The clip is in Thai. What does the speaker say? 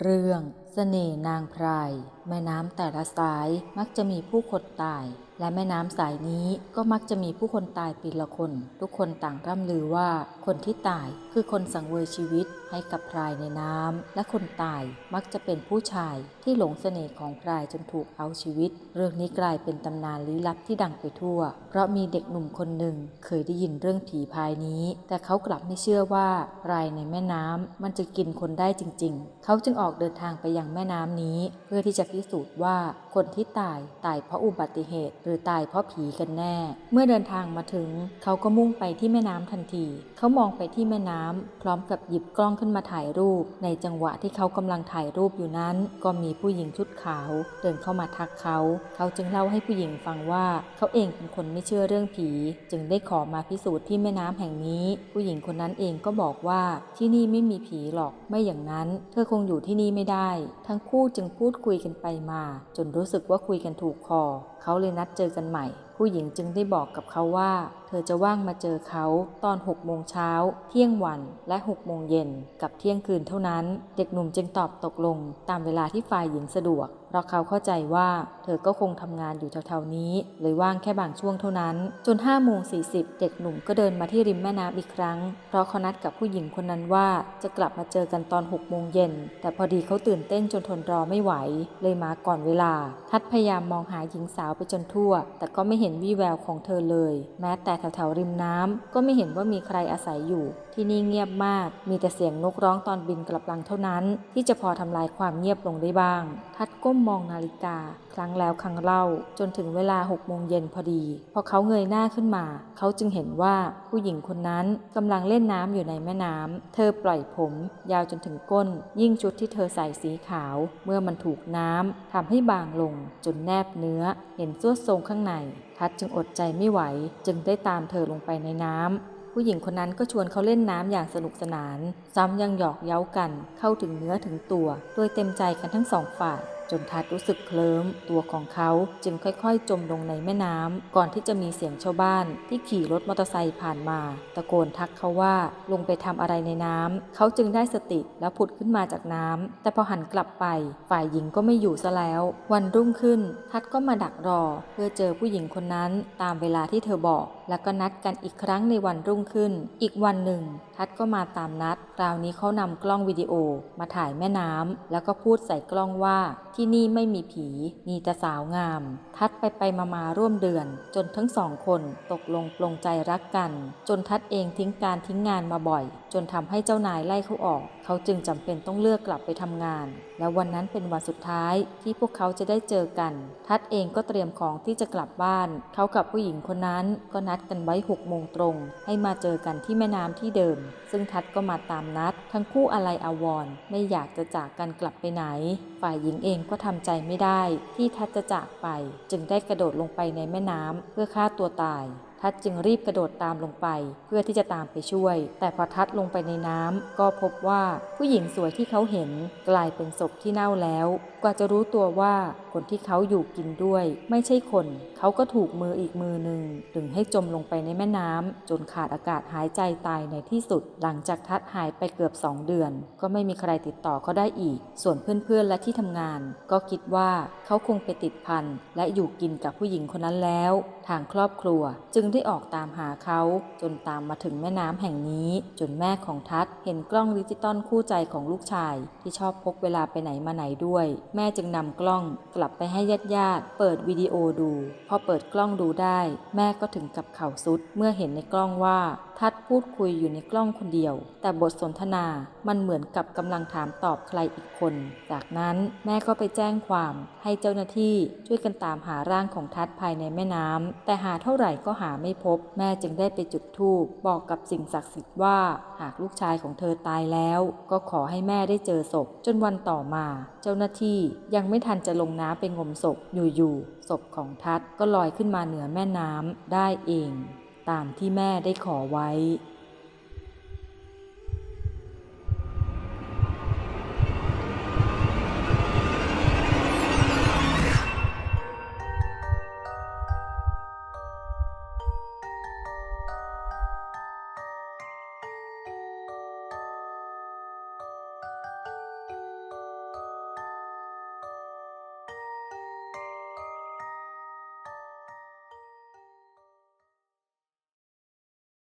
เรื่องเสน่ห์นางพราย แม่น้ำแต่ละสายมักจะมีผู้คนตาย และแม่น้ำสายนี้ก็มักจะมีผู้คนตายปีละคน ทุกคนต่างร่ำลือว่าคนที่ตายคือคนสังเวยชีวิต ให้กับพรายในน้ำและคนตายมักจะเป็นผู้ชายที่หลงเสน่ห์ของพรายจนถูกเอาชีวิต เรื่องนี้กลายเป็นตำนานลี้ลับที่ดังไปทั่ว เพราะมีเด็กหนุ่มคนหนึ่งเคยได้ยินเรื่องผีพายนี้ แต่เขากลับไม่เชื่อว่าพรายในแม่น้ำมันจะกินคนได้จริง ๆ เขาจึงออกเดินทางไปยังแม่น้ำนี้ เพื่อที่จะพิสูจน์ว่าคนที่ตายตายเพราะอุบัติเหตุ หรือตายเพราะผีกันแน่ เมื่อเดินทางมาถึง เขาก็มุ่งไปที่แม่น้ำทันที เขามองไปที่แม่น้ำพร้อมกับหยิบกล้องขึ้นมาถ่ายรูป ในจังหวะที่เขากำลังถ่ายรูปอยู่นั้น ก็มีผู้หญิงชุดขาว เดินเข้ามาทักเขา เขาจึงเล่าให้ผู้หญิงฟังว่า เขาเองเป็นคนไม่เชื่อเรื่องผี จึงได้ขอมาพิสูจน์ที่แม่น้ำแห่งนี้ ผู้หญิงคนนั้นเองก็บอกว่าที่นี่ไม่มีผีหรอกไม่อย่างนั้น เธอคงอยู่ที่นี่ไม่ได้ ทั้งคู่จึงพูดคุยกันไปมา จนรู้สึกว่าคุยกันถูกคอ เขาเลยนัดเจอกันใหม่ ผู้หญิงจึงได้บอกกับเขาว่า ธอจะว่างมาเจอเขาตอน6โมงเช้า เที่ยงวันและ6โมงเย็นกับเที่ยงคืนเท่านั้น เด็กหนุ่มจึงตอบตกลงตามเวลาที่ฝ่ายหญิงสะดวก เพราะเขาเข้าใจว่า เธอก็คงทำงานอยู่แถวๆนี้เลยว่างแค่บางช่วงเท่านั้น จน5โมง40 เด็กหนุ่มก็เดินมาที่ริมแม่น้ำอีกครั้ง เพราะเขานัดกับผู้หญิงคนนั้นว่าจะกลับมาเจอกันตอน6โมงเย็นแต่พอดีเขาตื่นเต้นจนทนรอไม่ไหว เลยมาก่อนเวลา ทัดพยายามมองหาหญิงสาวไปจนทั่ว แต่ก็ไม่เห็นวี่แววของเธอเลย แม้แต่แถวๆริมน้ำก็ไม่เห็นว่ามีใครอาศัยอยู่ ที่นี่เงียบมาก มีแต่เสียงนกร้องตอนบินกลับลังเท่านั้น ที่จะพอทำลายความเงียบลงได้บ้าง ทัดก้มมองนาฬิกา ครั้งแล้วครั้งเล่า จนถึงเวลาหกโมงเย็นพอดี พอเขาเงยหน้าขึ้นมา เขาจึงเห็นว่าผู้หญิงคนนั้นกำลังเล่นน้ำอยู่ในแม่น้ำ เธอปล่อยผม ยาวจนถึงก้น ยิ่งชุดที่เธอใส่สีขาว เมื่อมันถูกน้ำทำให้บางลง จนแนบเนื้อ เห็นส่วทรงข้างใน ทัดจึงอดใจไม่ไหว จึงได้ตามเธอลงไปในน้ำผู้หญิงคนนั้นก็ชวนเขาเล่นน้ำอย่างสนุกสนาน ซ้ำยังหยอกเย้ากัน เข้าถึงเนื้อถึงตัว โดยเต็มใจกันทั้งสองฝ่าย จนทัดรู้สึกเคลิ้มตัวของเขาจึงค่อยๆ จมลงในแม่น้ำ ก่อนที่จะมีเสียงชาวบ้านที่ขี่รถมอเตอร์ไซค์ผ่านมา ตะโกนทักเขาว่าลงไปทำอะไรในน้ำ เขาจึงได้สติแล้วผุดขึ้นมาจากน้ำ แต่พอหันกลับไป ฝ่ายหญิงก็ไม่อยู่ซะแล้ว วันรุ่งขึ้นทัดก็มาดักรอ เพื่อเจอผู้หญิงคนนั้นตามเวลาที่เธอบอก แล้วก็นัดกันอีกครั้งในวันรุ่งขึ้น อีกวันหนึ่ง ทัดก็มาตามนัด คราวนี้เขานำกล้องวิดีโอมาถ่ายแม่น้ำแล้วก็พูดใส่กล้องว่า ที่นี่ไม่มีผี มีแต่สาวงาม ทัดไปไปมามาร่วมเดือน จนทั้งสองคนตกลงปลงใจรักกัน จนทัดเองทิ้งการทิ้งงานมาบ่อย จนทำให้เจ้านายไล่เขาออก เขาจึงจำเป็นต้องเลือกกลับไปทำงาน และวันนั้นเป็นวันสุดท้ายที่พวกเขาจะได้เจอกัน ทัดเองก็เตรียมของที่จะกลับบ้าน เขากับผู้หญิงคนนั้นก็นัดกันไว้หกโมงตรง ให้มาเจอกันที่แม่น้ำที่เดิม ซึ่งทัดก็มาตามนัด ทั้งคู่อะไรอาวรณ์ไม่อยากจะจากกันกลับไปไหน ฝ่ายหญิงเองก็ทำใจไม่ได้ ที่ทัดจะจากไป จึงได้กระโดดลงไปในแม่น้ำเพื่อฆ่าตัวตาย ทัดจึงรีบกระโดดตามลงไป เพื่อที่จะตามไปช่วย แต่พอทัดลงไปในน้ำก็พบว่าผู้หญิงสวยที่เขาเห็นกลายเป็นศพที่เน่าแล้ว กว่าจะรู้ตัวว่าคนที่เขาอยู่กินด้วย ไม่ใช่คน เขาก็ถูกมืออีกมือหนึ่งดึงให้จมลงไปในแม่น้ำจนขาดอากาศหายใจตายในที่สุด หลังจากทัดหายไปเกือบสองเดือน ก็ไม่มีใครติดต่อเขาได้อีก ส่วนเพื่อนๆและที่ทำงาน ก็คิดว่าเขาคงไปติดพันและอยู่กินกับผู้หญิงคนนั้นแล้ว ทางครอบครัว จึงได้ออกตามหาเขาจนตามมาถึงแม่น้ำแห่งนี้ จนแม่ของทัดเห็นกล้องดิจิตอลคู่ใจของลูกชาย ที่ชอบพกเวลาไปไหนมาไหนด้วย แม่จึงนำกล้องกลับไปให้ญาติญาติเปิดวิดีโอดู พอเปิดกล้องดูได้ แม่ก็ถึงกับเข่าสุด เมื่อเห็นในกล้องว่า ทัดพูดคุยอยู่ในกล้องคนเดียว แต่บทสนทนามันเหมือนกับกำลังถามตอบใครอีกคน จากนั้นแม่ก็ไปแจ้งความให้เจ้าหน้าที่ช่วยกันตามหาร่างของทัดภายในแม่น้ำแต่หาเท่าไหร่ก็หาไม่พบ แม่จึงได้ไปจุดธูปบอกกับสิ่งศักดิ์สิทธิ์ว่า หากลูกชายของเธอตายแล้ว ก็ขอให้แม่ได้เจอศพ จนวันต่อมา เจ้าหน้าที่ยังไม่ทันจะลงน้ำไปงมศพอยู่ๆศพของทัดก็ลอยขึ้นมาเหนือแม่น้ำได้เอง ตามที่แม่ได้ขอไว้